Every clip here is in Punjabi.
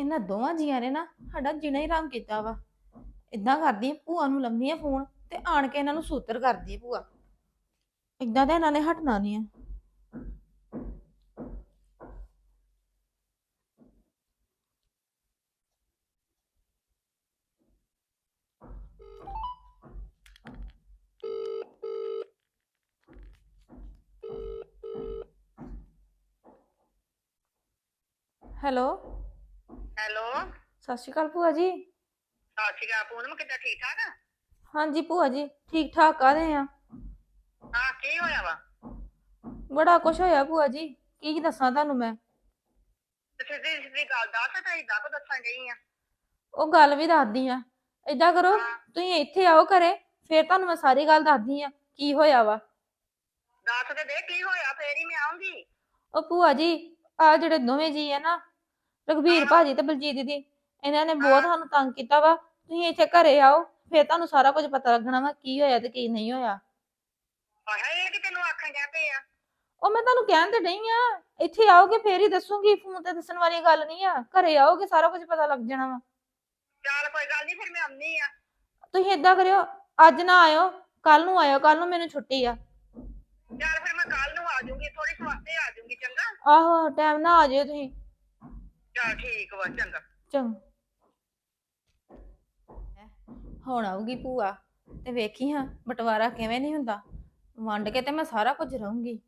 ਇਹਨਾਂ ਦੋਵਾਂ ਜੀਆਂ ਨੇ ਨਾ ਸਾਡਾ ਜਿਣਾ ਹੀ ਰਾਮ ਕੀਤਾ ਵਾ। ਇਦਾਂ ਕਰਦੀ ਆ, ਭੂਆ ਨੂੰ ਲੰਮੀ ਆ ਫੋਨ ਤੇ ਆਣ ਕੇ ਇਹਨਾਂ ਨੂੰ ਸੂਤਰ ਕਰਦੀ ਆ ਭੂਆ। ਇਦਾਂ ਤਾਂ ਇਹਨਾਂ ਨੇ ਹਟਣਾ ਨਹੀਂ ਆ। ਹੈਲੋ? ਹੈਲੋ। ਸਤਿ ਸ਼੍ਰੀ ਅਕਾਲ ਭੂਆ ਜੀ। ਸਤਿ ਸ਼੍ਰੀ ਅਕਾਲ ਪੂਨਮ ਕਿੱਦਾਂ ਠੀਕ ਠਾਕ ਆ? ਹਾਂਜੀ ਭੂਆ ਜੀ ਠੀਕ ਠਾਕ ਆ ਰਹੇ ਆ। ਹਾਂ ਕੀ ਹੋਇਆ ਵਾ? ਬੜਾ ਕੁਛ ਹੋਇਆ ਭੂਆ ਜੀ ਕੀ ਦੱਸਾਂ ਤੁਹਾਨੂੰ ਮੈਂ। ਤੇ ਸਿੱਧੀ ਸਿੱਧੀ ਗੱਲ ਦੱਸ ਤੇ ਇਦਾਂ ਕੋ ਦੱਸਣ ਗਈ ਆ। ਉਹ ਗੱਲ ਵੀ ਦੱਸਦੀ ਆ। ਏਦਾਂ ਕਰੋ ਹਾਂ। ਤੁਸੀਂ ਇੱਥੇ ਆਓ ਘਰੇ ਫੇਰ ਤੁਹਾਨੂੰ ਮੈਂ ਸਾਰੀ ਗੱਲ ਦੱਸਦੀ ਆ ਕੀ ਹੋਇਆ ਵਾ। ਦੱਸ ਤੇ ਦੇ ਕੀ ਹੋਇਆ ਫੇਰ ਹੀ ਮੈਂ ਆਉਂਗੀ। ਉਹ ਭੂਆ ਜੀ ਆ ਜਿਹੜੇ ਦੋਵੇਂ ਜੀ ਆ ਨਾ ਰਘਬੀਰ ਭਾਜੀ ਤੇ ਬਲਜੀਤ ਦੀਦੀ ਇਹਨਾਂ ਨੇ ਬਹੁਤ ਸਾਨੂੰ ਤੰਗ ਕੀਤਾ ਵਾ। ਤੁਸੀਂ ਇੱਥੇ ਘਰੇ ਆਓ ਫੇਰ ਤੁਹਾਨੂੰ ਸਾਰਾ ਕੁਝ ਪਤਾ ਲੱਗਣਾ ਵਾ ਕੀ ਹੋਇਆ ਤੇ ਕੀ ਨਹੀਂ ਹੋਇਆ। ਆਇਆ ਇਹ ਕਿ ਤੈਨੂੰ ਆਖਣ ਜਾ ਪਏ ਆ? ਉਹ ਮੈਂ ਤੁਹਾਨੂੰ ਕਹਿਣ ਤੇ ਨਹੀਂ ਆ ਇੱਥੇ ਆਓਗੇ ਫੇਰ ਹੀ ਦੱਸੂਗੀ ਫੋਨ ਤੇ ਦੱਸਣ ਵਾਲੀ ਗੱਲ ਨਹੀਂ ਆ। ਘਰੇ ਆਓਗੇ ਸਾਰਾ ਕੁਝ ਪਤਾ ਲੱਗ ਜਾਣਾ ਵਾ। ਚੱਲ ਕੋਈ ਗੱਲ ਨਹੀਂ ਫਿਰ ਮੈਂ ਆਉਣੀ ਆ। ਤੁਸੀਂ ਏਦਾਂ ਕਰਿਓ ਅੱਜ ਨਾ ਆਇਓ ਕੱਲ ਨੂੰ ਆਇਓ ਕੱਲ ਨੂੰ ਮੈਨੂੰ ਛੁੱਟੀ ਆ। ਚੱਲ ਫਿਰ ਮੈਂ ਕੱਲ ਨੂੰ ਆ ਜਾਊਂਗੀ ਥੋੜੀ ਸਵਾਤੇ ਆ ਜਾਊਂਗੀ ਚੰਗਾ? ਆਹੋ ਟਾਈਮ ਨਾ ਆ ਜਿਓ ਤੁਸੀਂ। ਚੱਲ ਠੀਕ ਵਾ, ਚੰਗਾ। ਚੰਗਾ। ਹੁਣ ਆਊਗੀ ਭੂਆ ਤੇ ਵੇਖੀ ਹਾਂ, ਬਟਵਾਰਾ ਕਿਵੇਂ ਨਹੀਂ ਹੁੰਦਾ। ਵੰਡ ਕੇ ਤੇ ਮੈਂ ਸਾਰਾ ਕੁਝ ਰਹੂੰਗੀ।